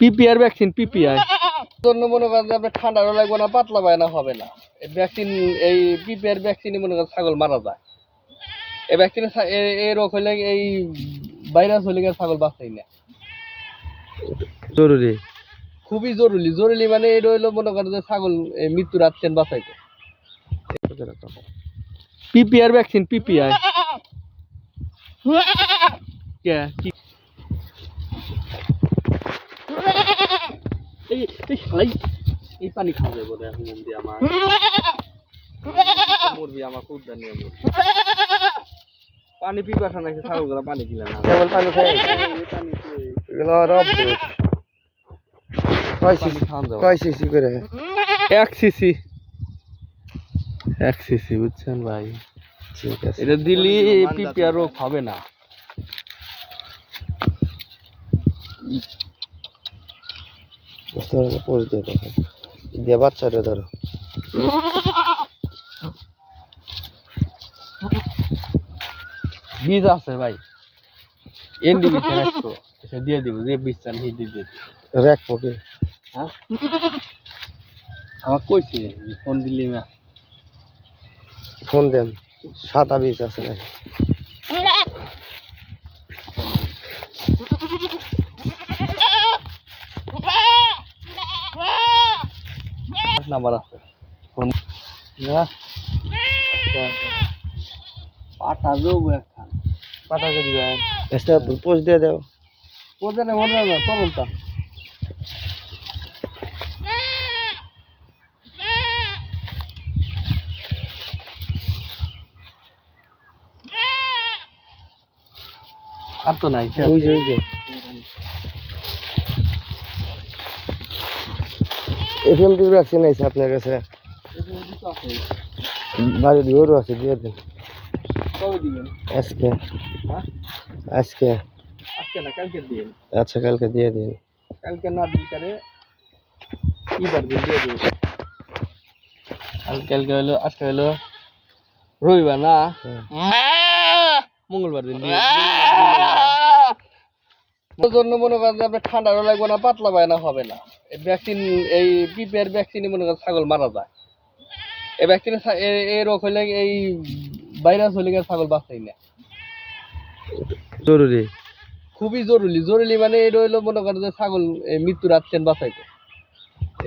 PPR vaccine PPI জন্য মনে করেন যে আপনার ঠান্ডারও লাগবে না পাতলা বায়না হবে না। এই ভ্যাকসিন এই পিপিআর ভ্যাকসিনে মনে করেন ছাগল মারা যায়। এই ভ্যাকসিনে এই রোগ হলে এই ভাইরাস হলে ছাগল বাঁচাই না। জরুরি। খুবই জরুরি। জরুরি মানে এটা হইল মনে করেন যে ছাগল এই মৃত্যু রাখছেন বাঁচাইতে। পিপিআর ভ্যাকসিন পিপিআই কে কি এই এই শালাই এই পানি খাওয়া যাবে বোধহয় এখন মন্দি আমার। মুরবি আমার নিয়ে পানি পিপাসা নাকি ছাগলগুলা পানি কিনে না। কেবল পানি খাই এগুলো রব কয় সিসি? কয় সিসি করে? এক সিসি। এক সিসি বুঝছেন ভাই? ঠিক আছে। এটা দিলি পিপিআর রোগ হবে না। পোষ দিয়ে দেখো। দিয়ে বাচ্চাটা ধরো। বীজ আছে ভাই। এনডি বীজ এটা দিয়ে দিব যে বীজ চান সেই দিয়ে দিব। র্যাক পকে হ্যাঁ? আমার কইছে ফোন দিলি না। ফোন দেন সাদা বীজ আছে না নাম্বার আছে। ফোন না? পাটা দেবো। একখান পাটা করে দিবেন এটা পোষ দিয়ে দাও ওদের মনে আর তো নাই। ওই যে ওই যে। এফএমটির ভ্যাকসিন আছে আপনার কাছে? বাড়ি দিয়েও আছে দিয়ে দেন। আজকে। হ্যাঁ? আজকে। আজকে না কালকে দিন আচ্ছা কালকে দিয়ে দিন। কালকে না দিন করে কি দিন দিয়ে দিন। কালকে কালকে হলো আজকে হলো রবিবার না? মঙ্গলবার দিন দিয়ে জন্য মনে করেন যে আপনার লাগবে না পাতলা বায়না হবে না। এই ভ্যাকসিন এই পিপের ভ্যাকসিনে মনে করেন ছাগল মারা যায়। এই ভ্যাকসিনে এই রোগ হলে এই ভাইরাস হলে ছাগল বাঁচাই না। জরুরি। খুবই জরুরি। জরুরি মানে এই হইল মনে করেন যে ছাগল মৃত্যুর আত্মেন বাঁচাইতে।